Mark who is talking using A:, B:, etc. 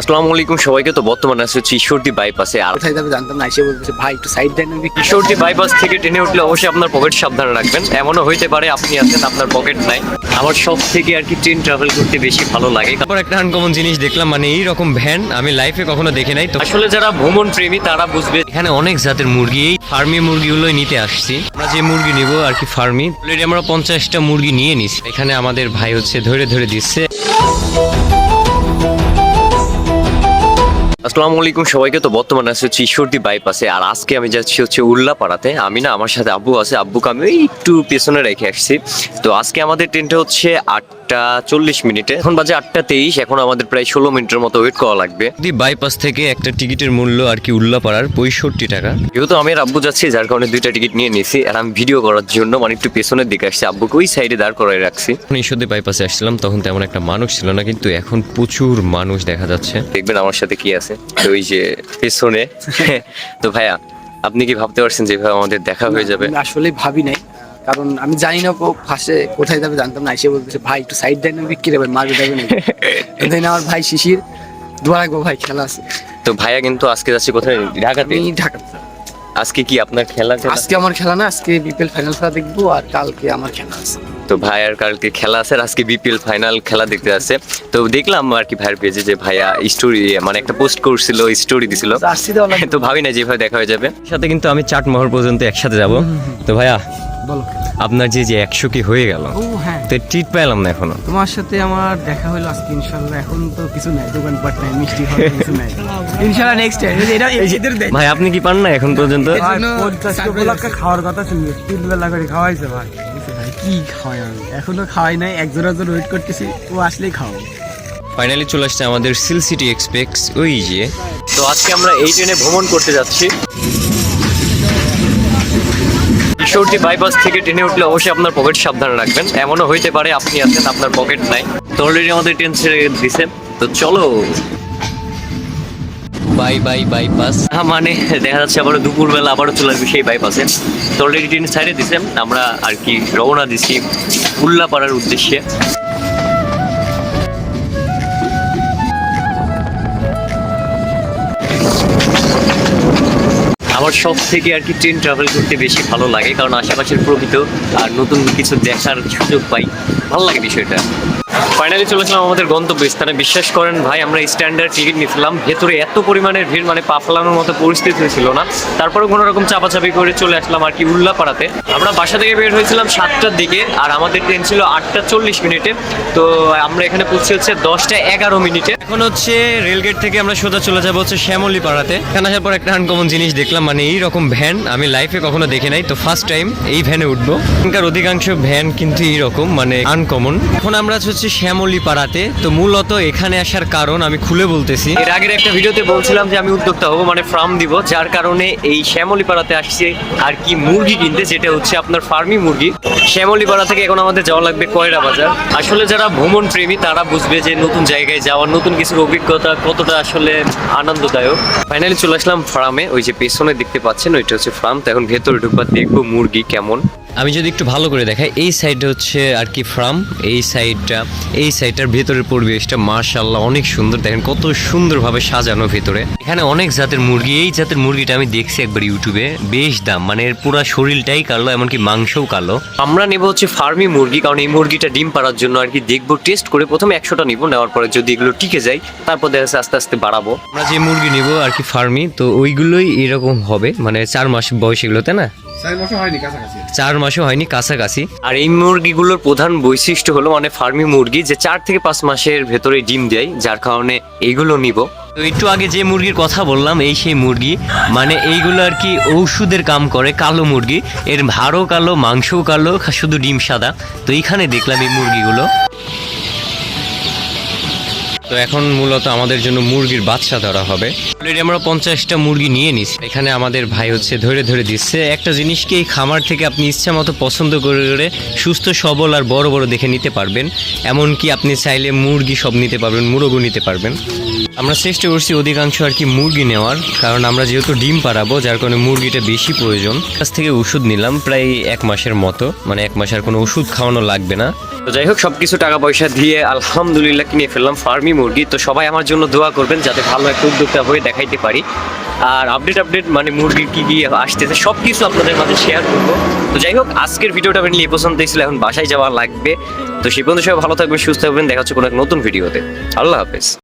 A: আসসালামু আলাইকুম সবাইকে তো বর্তমানে আছে হচ্ছে ঈশ্বরদী বাইপাসে আর
B: কোথায় যাবে জানতাম না এসে বলতেছে ভাই একটু সাইড দেন আমি
A: ঈশ্বরদী বাইপাস থেকে ট্রেনে উঠলে অবশ্যই আপনার পকেট সাবধানে রাখবেন। এমনও হইতে পারে আপনি আছেন আপনার পকেট নাই। আমার সব থেকে আর কি ট্রেন ট্রাভেল করতে বেশি ভালো লাগে।
C: তারপর একটা আনকমন জিনিস দেখলাম মানে এই রকম ভ্যান আমি লাইফে কখনো দেখে নাই। তো
A: আসলে যারা ভ্রমণ প্রেমী তারা বুঝবে
C: এখানে অনেক জাতের মুরগি। এই ফার্মি মুরগিগুলোই নিতে আসছি। আমরা যে মুরগি নিব আর কি ফার্মি অলরেডি আমরা পঞ্চাশটা মুরগি নিয়ে নিছি। এখানে আমাদের ভাই হচ্ছে ধরে ধরে দিচ্ছে।
A: আসসালামু আলাইকুম, সবাইকে তো বর্তমানে আছে হচ্ছে ঈশ্বরদী বাইপাসে, আর আজকে আমি যাচ্ছি হচ্ছে উল্লাপাড়াতে। আমি না, আমার সাথে আব্বু আছে, আব্বুকে আমি একটু পেছনে রেখে আসছি। তো আজকে আমাদের ট্রেনটা হচ্ছে আটটা চল্লিশ মিনিটে। এখন বাজে আটটা তেইশ এখন আমাদের প্রায় ষোলো মিনিটের মতো ওয়েট করা লাগবে।
C: যদি বাইপাস থেকে একটা টিকিটের মূল্য আর কি উল্লাপাড়ার পঁয়ষট্টি টাকা।
A: যেহেতু আমি আব্বু যাচ্ছি যার কারণে দুইটা টিকিট নিয়ে নিয়েছি আর আমি ভিডিও করার জন্য মানে একটু পেছনের দিকে আসছি। আব্বুকে ওই সাইডে দাঁড় করাই রাখছি।
C: ঈশ্বরদী বাইপাসে আসছিলাম তখন তেমন একটা মানুষ ছিল না কিন্তু এখন প্রচুর মানুষ দেখা যাচ্ছে।
A: দেখবেন আমার সাথে কি আছে? তো ওই যে পেছনে। তো ভাইয়া আপনি কি ভাবতে পারছেন যে ভাই আমাদের দেখা হয়ে যাবে?
B: আসলে ভাবি নাই। কারণ আমি জানি না ফার্স্টে কোথায় যাবে জানতাম না এসে বলতেছে ভাই একটু সাইড দেন আমি কি রে ভাই মারবে যাবে না দেন আমার ভাই শিশির দোয়া রাখব ভাই খেলা আছে।
A: তো ভাইয়া কিন্তু আজকে যাচ্ছি কোথায়? ঢাকাতে?
B: আমি ঢাকা
A: আজকে কি আপনার খেলা?
B: আজকে আমার খেলা না আজকে বিপিএল ফাইনাল খেলা দেখব আর কালকে আমার খেলা আছে।
A: তো ভাইয়ার কালকে খেলা আছে আর আজকে বিপিএল ফাইনাল খেলা দেখতে আছে তো দেখলাম আর কি ভাইয়ের পেজে যে ভাইয়া স্টোরি মানে একটা পোস্ট করছিল স্টোরি দিছিল। তো ভাবি না যেভাবে দেখা হয়ে যাবে।
C: সাথে কিন্তু আমি চাটমহল পর্যন্ত একসাথে যাব। তো ভাইয়া
B: বলো।
C: আপনার যে যে একশো কি হয়ে গেল
B: ও হ্যাঁ।
C: তো ট্রিট পেলাম না এখনও।
B: তোমার সাথে আমার দেখা হলো আজকে ইনশাল্লাহ এখন তো কিছু নাই দোকানপাট নাই মিষ্টি খাওয়ার কিছু নাই। ইনশাল্লাহ নেক্সট টাইম এটা এদের দেখ।
C: ভাই আপনি কি পান না এখন পর্যন্ত?
B: খাওয়ার কথা ছিল তিন বেলা করে খাওয়াইছে ভাই। ভাই কি খাওয়াই আমি? এখনও খাওয়াই নাই একজন একজন ওয়েট করতেছি ও আসলেই খাও
C: ফাইনালি চলে আসছে আমাদের সিল সিটি এক্সপ্রেস ওই যে।
A: তো আজকে আমরা এই ট্রেনে ভ্রমণ করতে যাচ্ছি। ঈশ্বরদী বাইপাস থেকে টেনে উঠলে অবশ্যই আপনার পকেট সাবধানে রাখবেন। এমনও হইতে পারে আপনি আছেন আপনার পকেট নাই। তো অলরেডি আমাদের ট্রেন ছেড়ে দিছে। তো চলো।
C: বাই বাই বাইপাস
A: হ্যাঁ মানে দেখা যাচ্ছে আবার দুপুরবেলা আবারও চলে আসবে সেই বাইপাসে তো অলরেডি ট্রেন সাইডে দিছে। আমরা আর কি রওনা দিছি উল্লাপাড়ার উদ্দেশ্যে। আমার সব থেকে আর কি ট্রেন ট্রাভেল করতে বেশি ভালো লাগে, কারণ আশেপাশের প্রকৃত আর নতুন কিছু দেখার সুযোগ পাই। ভালো লাগে বিষয়টা। ফাইনালি চলেছিলাম আমাদের গন্তব্য স্থানে। বিশ্বাস করেন ভাই, আমরা স্ট্যান্ডার্ড টিকিট নিয়েছিলাম ভেতরে এত পরিমাণের ভিড় মানে পা ফেলানোর মতো পরিস্থিতি ছিল না। তারপরে কোনো রকম চাপাচাপি করে চলে আসলাম আর কি উল্লাপাড়াতে। আমরা বাসা থেকে বের হয়েছিলাম সাতটার দিকে আর আমাদের ট্রেন ছিল আটটা চল্লিশ মিনিটে। তো আমরা এখানে পৌঁছে হচ্ছে দশটা এগারো মিনিটে।
C: এখন হচ্ছে রেলগেট থেকে আমরা সোজা চলে যাব হচ্ছে শ্যামলী পাড়াতে এখানে আসার পর একটা আনকমন জিনিস দেখলাম মানে এই রকম ভ্যান আমি লাইফে কখনো দেখে নাই। তো ফার্স্ট টাইম এই ভ্যানে উঠবো। এখানকার অধিকাংশ ভ্যান কিন্তু এইরকম মানে আনকমন এখন আমরা হচ্ছে শ্যামলী পাড়াতে তো মূলত এখানে আসার কারণ আমি খুলে বলতেছি।
A: এর আগের একটা ভিডিওতে বলছিলাম যে আমি উদ্যোক্তা হব মানে ফার্ম দিব, যার কারণে এই শ্যামলীপাড়াতে আসছে আর কি মুরগি কিনতে, যেটা হচ্ছে আপনার ফার্মি মুরগি। শ্যামলীপাড়া থেকে এখন আমাদের যাওয়া লাগবে কয়রা বাজার। আসলে যারা ভ্রমণ প্রেমী, তারা বুঝবে যে নতুন জায়গায় যাওয়ার নতুন কিছুর অভিজ্ঞতা কতটা আসলে আনন্দদায়ক। ফাইনালি চলে আসলাম ফার্মে ওই যে পেছনে দেখতে পাচ্ছেন, ওইটা হচ্ছে ফার্ম তো এখন ভেতরে ঢুকবার দেখব মুরগি কেমন।
C: আমি যদি একটু ভালো করে দেখাই, এই সাইডটা হচ্ছে আর কি ফার্ম এই সাইডটা এই সাইডটার ভেতরের পরিবেশটা মার্শাল্লাহ অনেক সুন্দর। দেখেন কত সুন্দরভাবে সাজানো ভেতরে। এখানে অনেক জাতের মুরগি, এই জাতের মুরগিটা আমি দেখছি একবার ইউটিউবে, বেশ দাম। মানে এর পুরো শরীরটাই কালো, এমনকি মাংসও কালো।
A: আমরা নেব হচ্ছে ফার্মি মুরগি, কারণ এই মুরগিটা ডিম পাড়ার জন্য আর কি দেখব, টেস্ট করে প্রথমে একশোটা নিব, নেওয়ার পরে যদি এগুলো টিকে যায়, তারপর দেখা যাচ্ছে আস্তে আস্তে বাড়াবো।
C: আমরা যে মুরগি নিব আর কি ফার্মি, তো ওইগুলোই এরকম হবে মানে চার মাস বয়স এগুলো তাই না? চার মাসও হয়নি কাছাকাছি।
A: আর এই মুরগিগুলোর প্রধান বৈশিষ্ট্য হলো মানে ফার্মি মুরগি যে চার থেকে পাঁচ মাসের ভেতরে ডিম দেয় যার কারণে এইগুলো নিব।
C: তো একটু আগে যে মুরগির কথা বললাম এই সেই মুরগি মানে এইগুলো আর কি ঔষধের কাম করে কালো মুরগি। এর ভাড়ও কালো মাংসও কালো শুধু ডিম সাদা। তো এইখানে দেখলাম এই মুরগিগুলো। তো এখন মূলত আমাদের জন্য মুরগির বাচ্চা ধরা হবে। অলরেডি আমরা পঞ্চাশটা মুরগি নিয়ে নিছি। এখানে আমাদের ভাই হচ্ছে ধরে ধরে দিচ্ছে। একটা জিনিসকে এই খামার থেকে আপনি ইচ্ছা মতো পছন্দ করে করে সুস্থ, সবল আর বড় বড় দেখে নিতে পারবেন। এমনকি আপনি চাইলে মুরগি সব নিতে পারবেন, মুরগও নিতে পারবেন। আমরা চেষ্টা করছি অধিকাংশ আর কি মুরগি নেওয়ার, কারণ আমরা যেহেতু ডিম পাড়াবো, যার কারণে মুরগিটা বেশি প্রয়োজন। কাছ থেকে ওষুধ নিলাম, প্রায় এক মাসের মতো। মানে এক মাসের কোনো ওষুধ খাওয়ানো লাগবে না।
A: তো যাই হোক, সবকিছু টাকা পয়সা দিয়ে আলহামদুলিল্লাহ কিনে ফেললাম ফার্মি মুরগি। তো সবাই আমার জন্য দোয়া করবেন যাতে ভালো একটা উদ্যোক্তা হয়ে দেখাইতে পারি। আর আপডেট আপডেট মানে মুরগির কী কী আসতেছে সব কিছু আপনাদের মাঝে শেয়ার করব। তো যাই হোক, আজকের ভিডিওটা আপনি নিয়ে পছন্দ ছিল, এখন বাসায় যাওয়া লাগবে। তো সেই পর্যন্ত সবাই ভালো থাকবেন, সুস্থ থাকবেন, দেখা হচ্ছে কোনো এক নতুন ভিডিওতে আল্লাহ হাফেজ।